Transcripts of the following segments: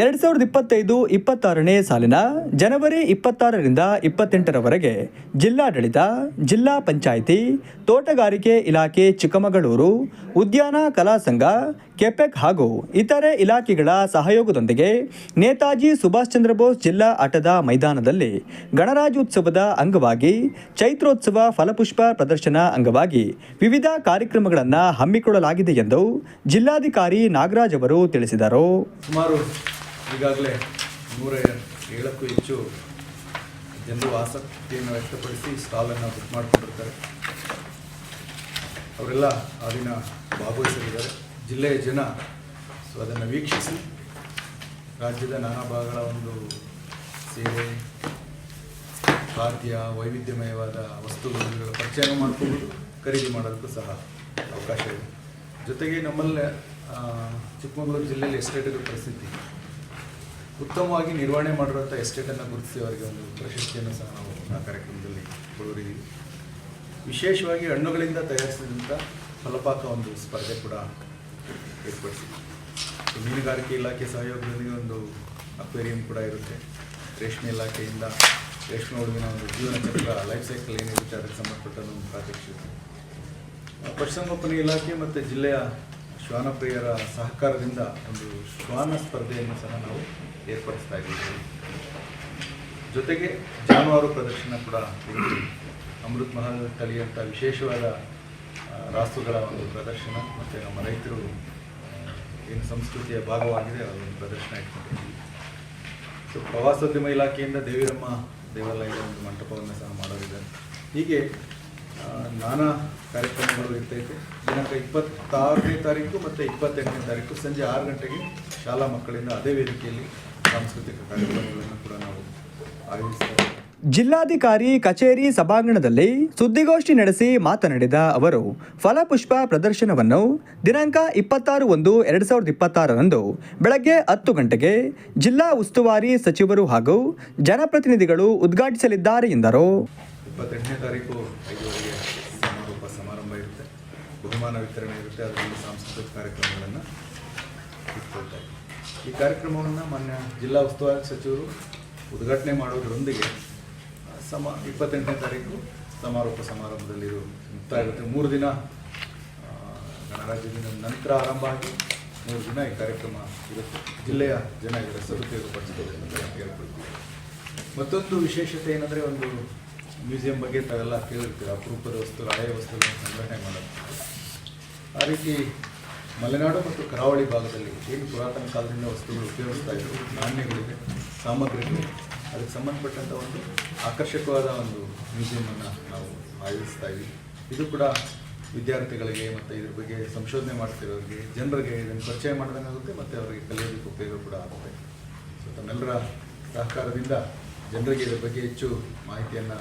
ಎರಡ್ ಸಾವಿರದ ಇಪ್ಪತ್ತೈದು ಇಪ್ಪತ್ತಾರನೇ ಸಾಲಿನ ಜನವರಿ ಇಪ್ಪತ್ತಾರರಿಂದ ಇಪ್ಪತ್ತೆಂಟರವರೆಗೆ ಜಿಲ್ಲಾಡಳಿತ, ಜಿಲ್ಲಾ ಪಂಚಾಯಿತಿ, ತೋಟಗಾರಿಕೆ ಇಲಾಖೆ ಚಿಕ್ಕಮಗಳೂರು, ಉದ್ಯಾನ ಕಲಾ ಸಂಘ, ಕೆಪೆಕ್ ಹಾಗೂ ಇತರೆ ಇಲಾಖೆಗಳ ಸಹಯೋಗದೊಂದಿಗೆ ನೇತಾಜಿ ಸುಭಾಷ್ ಚಂದ್ರ ಬೋಸ್ ಜಿಲ್ಲಾ ಆಟದ ಮೈದಾನದಲ್ಲಿ ಗಣರಾಜ್ಯೋತ್ಸವದ ಅಂಗವಾಗಿ, ಚೈತ್ರೋತ್ಸವ ಫಲಪುಷ್ಪ ಪ್ರದರ್ಶನ ಅಂಗವಾಗಿ ವಿವಿಧ ಕಾರ್ಯಕ್ರಮಗಳನ್ನು ಹಮ್ಮಿಕೊಳ್ಳಲಾಗಿದೆ ಎಂದು ಜಿಲ್ಲಾಧಿಕಾರಿ ನಾಗರಾಜ್ ಅವರು ತಿಳಿಸಿದರು. ಈಗಾಗಲೇ ನೂರ ಏಳಕ್ಕೂ ಹೆಚ್ಚು ಜನರು ಆಸಕ್ತಿಯನ್ನು ವ್ಯಕ್ತಪಡಿಸಿ ಸ್ಟಾಲನ್ನು ಬುಕ್ ಮಾಡಿಕೊಂಡಿರ್ತಾರೆ. ಅವರೆಲ್ಲ ಆ ದಿನ ಭಾಗವಹಿಸಲಿದ್ದಾರೆ. ಜಿಲ್ಲೆಯ ಜನ ಸೊ ಅದನ್ನು ವೀಕ್ಷಿಸಿ, ರಾಜ್ಯದ ನಾನಾ ಭಾಗಗಳ ಒಂದು ಸೇವೆ, ಖಾದ್ಯ, ವೈವಿಧ್ಯಮಯವಾದ ವಸ್ತುಗಳ ಪರಿಚಯನೂ ಮಾಡಿಕೊಂಡು ಖರೀದಿ ಮಾಡೋದಕ್ಕೂ ಸಹ ಅವಕಾಶ ಇದೆ ಜೊತೆಗೆ ನಮ್ಮಲ್ಲೇ ಚಿಕ್ಕಮಗಳೂರು ಜಿಲ್ಲೆಯಲ್ಲಿ ಎಸ್ಟೇಟ್ಗಳ ಪ್ರಸಿದ್ಧಿ ಉತ್ತಮವಾಗಿ ನಿರ್ವಹಣೆ ಮಾಡಿರುವಂಥ ಎಸ್ಟೇಟನ್ನು ಗುರುತಿಸಿ ಅವರಿಗೆ ಒಂದು ಪ್ರಶಸ್ತಿಯನ್ನು ಸಹ ನಾವು ಆ ಕಾರ್ಯಕ್ರಮದಲ್ಲಿ ಕೊಡೋರಿದ್ದೀವಿ ವಿಶೇಷವಾಗಿ ಹಣ್ಣುಗಳಿಂದ ತಯಾರಿಸಿದಂಥ ಫಲಪಾಕ ಒಂದು ಸ್ಪರ್ಧೆ ಕೂಡ ಏರ್ಪಡಿಸಿದ್ವಿ ಮೀನುಗಾರಿಕೆ ಇಲಾಖೆ ಸಹಯೋಗದೊಂದಿಗೆ ಒಂದು ಅಕ್ವೇರಿಯಂ ಕೂಡ ಇರುತ್ತೆ. ರೇಷ್ಮೆ ಇಲಾಖೆಯಿಂದ ರೇಷ್ಮೆ ಹುಡುಗಿನ ಒಂದು ಜೀವನ ಚಕ್ರ ಲೈಫ್ ಸೈಕಲ್ ಏನಿರುತ್ತೆ, ಅದಕ್ಕೆ ಸಂಬಂಧಪಟ್ಟ ಒಂದು ಪ್ರಾತ್ಯಕ್ಷಿಕೆ. ಪಶುಸಂಗೋಪನೆ ಇಲಾಖೆ ಮತ್ತು ಜಿಲ್ಲೆಯ ಶ್ವಾನ ಪ್ರಿಯರ ಸಹಕಾರದಿಂದ ಒಂದು ಶ್ವಾನ ಸ್ಪರ್ಧೆಯನ್ನು ಸಹ ನಾವು ಏರ್ಪಡಿಸ್ತಾ ಇದ್ದೀವಿ ಜೊತೆಗೆ ಜಾನುವಾರು ಪ್ರದರ್ಶನ ಕೂಡ. ಅಮೃತ್ ಮಹಲ್ ತಳಿಯಂಥ ವಿಶೇಷವಾದ ರಾಸುಗಳ ಒಂದು ಪ್ರದರ್ಶನ ಮತ್ತು ನಮ್ಮ ರೈತರು ಏನು ಸಂಸ್ಕೃತಿಯ ಭಾಗವಾಗಿದೆ, ಅದೊಂದು ಪ್ರದರ್ಶನ ಇಟ್ಕೊಂಡಿದ್ದೀವಿ ಸೊ ಪ್ರವಾಸೋದ್ಯಮ ಇಲಾಖೆಯಿಂದ ದೇವಿರಮ್ಮ ದೇವಾಲಯದ ಒಂದು ಮಂಟಪವನ್ನು ಸಹ ಮಾಡೋದಿದೆ ಹೀಗೆ ನಾನಾ ಕಾರ್ಯಕ್ರಮಗಳು ಇರ್ತೈತೆ ದಿನಾಂಕ ಇಪ್ಪತ್ತಾರನೇ ತಾರೀಕು ಮತ್ತು ಇಪ್ಪತ್ತೆಂಟನೇ ತಾರೀಕು ಸಂಜೆ ಆರು ಗಂಟೆಗೆ ಶಾಲಾ ಮಕ್ಕಳಿಂದ ಅದೇ ವೇದಿಕೆಯಲ್ಲಿ ಸಾಂಸ್ಕೃತಿಕ ಕಾರ್ಯಕ್ರಮಗಳನ್ನು ಕೂಡ ನಾವು ಆಯೋಜಿಸ್ತೇವೆ ಜಿಲ್ಲಾಧಿಕಾರಿ, ಕಚೇರಿ, ಸಭಾಂಗಣದಲ್ಲಿ ಸುದ್ದಿಗೋಷ್ಠಿ ನಡೆಸಿ ಮಾತನಾಡಿದ ಅವರು, ಫಲಪುಷ್ಪ ಪ್ರದರ್ಶನವನ್ನು ದಿನಾಂಕ ಇಪ್ಪತ್ತಾರು ಒಂದು ಎರಡ್ ಸಾವಿರದ ಇಪ್ಪತ್ತಾರರಂದು ಬೆಳಗ್ಗೆ ಹತ್ತು ಗಂಟೆಗೆ ಜಿಲ್ಲಾ ಉಸ್ತುವಾರಿ ಸಚಿವರು ಹಾಗೂ ಜನಪ್ರತಿನಿಧಿಗಳು ಉದ್ಘಾಟಿಸಲಿದ್ದಾರೆ ಎಂದರು. ಇಪ್ಪತ್ತೆಂಟನೇ ತಾರೀಕು ಐದುವರೆಗೆ ಸಮಾರೋಪ ಸಮಾರಂಭ ಇರುತ್ತೆ. ಬಹುಮಾನ ವಿತರಣೆ ಇರುತ್ತೆ. ಅದರಲ್ಲಿ ಸಾಂಸ್ಕೃತಿಕ ಕಾರ್ಯಕ್ರಮಗಳನ್ನು ಇಟ್ಕೊಳ್ತಾ. ಈ ಕಾರ್ಯಕ್ರಮವನ್ನು ಮಾನ್ಯ ಜಿಲ್ಲಾ ಉಸ್ತುವಾರಿ ಸಚಿವರು ಉದ್ಘಾಟನೆ ಮಾಡೋದರೊಂದಿಗೆ ಸಮ ಇಪ್ಪತ್ತೆಂಟನೇ ತಾರೀಕು ಸಮಾರೋಪ ಸಮಾರಂಭದಲ್ಲಿ ಇದು ಮುಕ್ತಾಯ ಆಗುತ್ತೆ ಮೂರು ದಿನ ಗಣರಾಜ್ಯ ದಿನದ ನಂತರ ಆರಂಭ ಆಗಿ ಮೂರು ದಿನ ಈ ಕಾರ್ಯಕ್ರಮ ಇರುತ್ತೆ. ಜಿಲ್ಲೆಯ ಜನ ಇದರ ಸದುಪಯೋಗ ಪಡಿಸ್ಬೇಕು ಅಂತ ಹೇಳ್ಕೊಳ್ತೀವಿ. ಮತ್ತೊಂದು ವಿಶೇಷತೆ ಏನಂದರೆ ಒಂದು ಮ್ಯೂಸಿಯಂ ಬಗ್ಗೆ ತಾವೆಲ್ಲ ಕೇಳಿರ್ತೀರ, ಅಪರೂಪದ ವಸ್ತು ಹಳೆಯ ವಸ್ತುಗಳನ್ನು ಸಂಗ್ರಹಣೆ ಮಾಡೋದು. ಆ ರೀತಿ ಮಲೆನಾಡು ಮತ್ತು ಕರಾವಳಿ ಭಾಗದಲ್ಲಿ ಏನು ಪುರಾತನ ಕಾಲದಿಂದ ವಸ್ತುಗಳು ಉಪಯೋಗಿಸ್ತಾ ಇದ್ರು ನಾಣ್ಯಗಳಿವೆ ಸಾಮಗ್ರಿಗಳು ಅದಕ್ಕೆ ಸಂಬಂಧಪಟ್ಟಂಥ ಒಂದು ಆಕರ್ಷಕವಾದ ಒಂದು ಮ್ಯೂಸಿಯಮನ್ನು ನಾವು ಆಯೋಜಿಸ್ತಾ ಇದ್ದೀವಿ ಇದು ಕೂಡ ವಿದ್ಯಾರ್ಥಿಗಳಿಗೆ ಮತ್ತು ಇದ್ರ ಬಗ್ಗೆ ಸಂಶೋಧನೆ ಮಾಡ್ತಿರೋರಿಗೆ, ಜನರಿಗೆ ಇದನ್ನು ಪರಿಚಯ ಮಾಡಿದಂಗಾಗುತ್ತೆ ಮತ್ತು ಅವರಿಗೆ ಕಲಿಯೋದಕ್ಕೆ ಉಪಯೋಗ ಕೂಡ ಆಗುತ್ತೆ. ಸೊ ತಮ್ಮೆಲ್ಲರ ಸಹಕಾರದಿಂದ ಜನರಿಗೆ ಇದ್ರ ಬಗ್ಗೆ ಹೆಚ್ಚು ಮಾಹಿತಿಯನ್ನು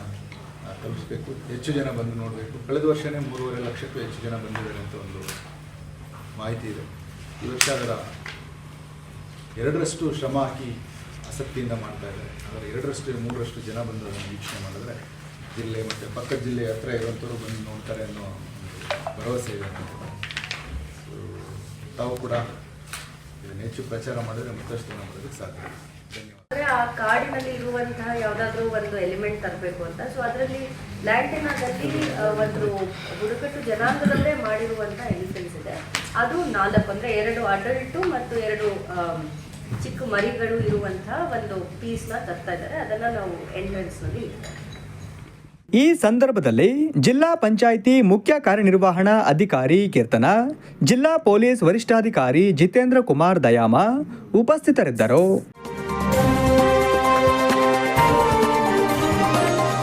ತಲುಪಿಸ್ಬೇಕು. ಹೆಚ್ಚು ಜನ ಬಂದು ನೋಡಬೇಕು. ಕಳೆದ ವರ್ಷವೇ ಮೂರುವರೆ ಲಕ್ಷಕ್ಕೂ ಹೆಚ್ಚು ಜನ ಬಂದಿದ್ದಾರೆ ಅಂತ ಒಂದು ಮಾಹಿತಿ ಇದೆ. ಈ ವರ್ಷ ಅದರ ಎರಡರಷ್ಟು ಶ್ರಮ ಹಾಕಿ ಆಸಕ್ತಿಯಿಂದ ಮಾಡ್ತಾ ಇದ್ದಾರೆ. ಅದರ ಎರಡರಷ್ಟು, ಮೂರರಷ್ಟು ಜನ ಬಂದು ಅದನ್ನು ವೀಕ್ಷಣೆ ಮಾಡಿದ್ರೆ ಜಿಲ್ಲೆ ಮತ್ತು ಪಕ್ಕದ ಜಿಲ್ಲೆ ಹತ್ರ ಇರುವಂಥವ್ರು ಬಂದು ನೋಡ್ತಾರೆ ಅನ್ನೋ ಭರವಸೆ ಇದೆ ತಾವು ಕೂಡ ಇದನ್ನು ಹೆಚ್ಚು ಪ್ರಚಾರ ಮಾಡಿದರೆ ಮತ್ತಷ್ಟು ಜನ ಬರೋದಕ್ಕೆ ಸಾಧ್ಯ. ಆ ಕಾಡಿನಲ್ಲಿ ಇರುವಂತಹ ಯಾವ್ದಾದ್ರು ಒಂದು ಎಲಿಮೆಂಟ್ ತರಬೇಕು ಅಂತ. ಸೊ ಅದರಲ್ಲಿ ಲ್ಯಾಂಟಿನಾದಲ್ಲಿ ಒಂದು ಬುಡಕಟ್ಟು ಜನಾಂಗದಲ್ಲೇ ಮಾಡಿರುವಂತಹ ಎಲಿಫೆಂಟ್ಸ್ ಇದೆ. ಅದು ನಾಲ್ಕು, ಅಂದ್ರೆ ಎರಡು ಅಡಲ್ಟು ಮತ್ತು ಎರಡು ಚಿಕ್ಕ ಮರಿಗಳು ಇರುವಂತಹ ಒಂದು ಪೀಸ್ನ ತರ್ತಾ ಇದ್ದಾರೆ. ಅದನ್ನ ನಾವು ಎಂಟ್ರೆನ್ಸ್ನಲ್ಲಿ ಈ ಸಂದರ್ಭದಲ್ಲಿ ಜಿಲ್ಲಾ ಪಂಚಾಯಿತಿ ಮುಖ್ಯ ಕಾರ್ಯನಿರ್ವಹಣಾ ಅಧಿಕಾರಿ ಕೀರ್ತನ, ಜಿಲ್ಲಾ ಪೊಲೀಸ್ ವರಿಷ್ಠಾಧಿಕಾರಿ ಜಿತೇಂದ್ರ ಕುಮಾರ್ ದಯಾಮ ಉಪಸ್ಥಿತರಿದ್ದರು.